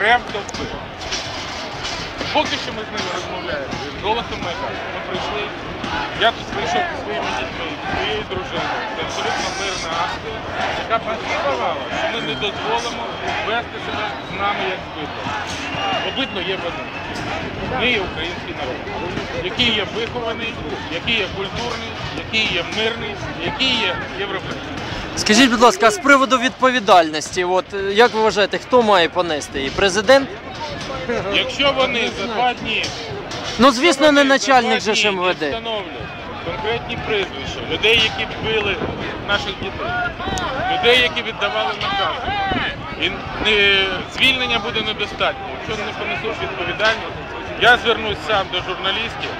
рев толпи. Поки що ми з ними розмовляємо. Голосом Майдану. Ми прийшли. Я тут прийшов зі своїми дітьми, своєю дружиною. Це абсолютно мирна акція, яка підтримувала, що ми не дозволимо вести себе з нами як з бидлом. Бо бидло є в одному. Ми є український народ, який є вихований, який є культурний, який є мирний, який є європейський. Скажіть, будь ласка, а з приводу відповідальності, от е, як ви вважаєте, хто має понести її? Президент? Якщо вони за два дні Ну, звісно, не начальник же ж МВД. конкретні прізвища, людей, які били наших дітей, людей, які віддавали накази. І не, звільнення буде недостатньо. Якщо не понесуть відповідальність, я звернусь сам до журналістів.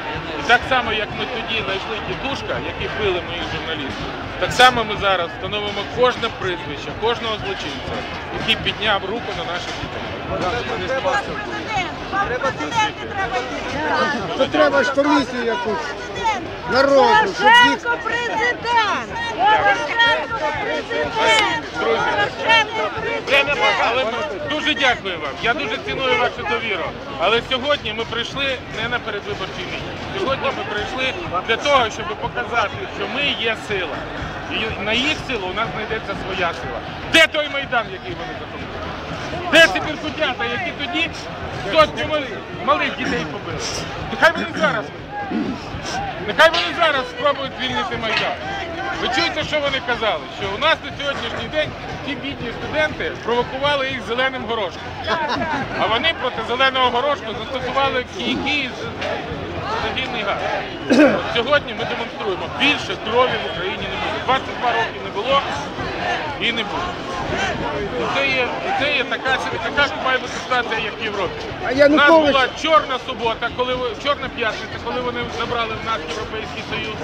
І так само, як ми тоді знайшли тітушка, які били моїх журналістів, так само ми зараз встановимо кожне прізвище, кожного злочинця, який підняв руку на наших дітей. Треба президент, треба треба ж комісію якусь народу, щоб їх Порошенко президент! Порошенко президент! Порошенко президент! Дуже дякую вам. Я дуже ціную вашу довіру. Але сьогодні ми прийшли не на передвиборчий мітинг. Сьогодні ми прийшли для того, щоб показати, що ми є сила. І на їх силу у нас знайдеться своя сила. Де той майдан, який вони захопили? Де ці біркутята, які тоді сотні малих дітей побили? Нехай вони зараз. Нехай вони зараз спробують звільнити майдан. Ви чуєте, що вони казали? Що у нас на сьогоднішній день ті бідні студенти провокували їх зеленим горошком. А вони проти зеленого горошку застосували кійки з загінний газ. От сьогодні ми демонструємо, більше крові в Україні не буде. 22 роки не було і не буде. І це є, і це є така, така ж має бути ситуація, як в Європі. А У нас Янукович була чорна субота, коли ви- чорна п'ятниця, коли вони забрали в нас Європейський Союз.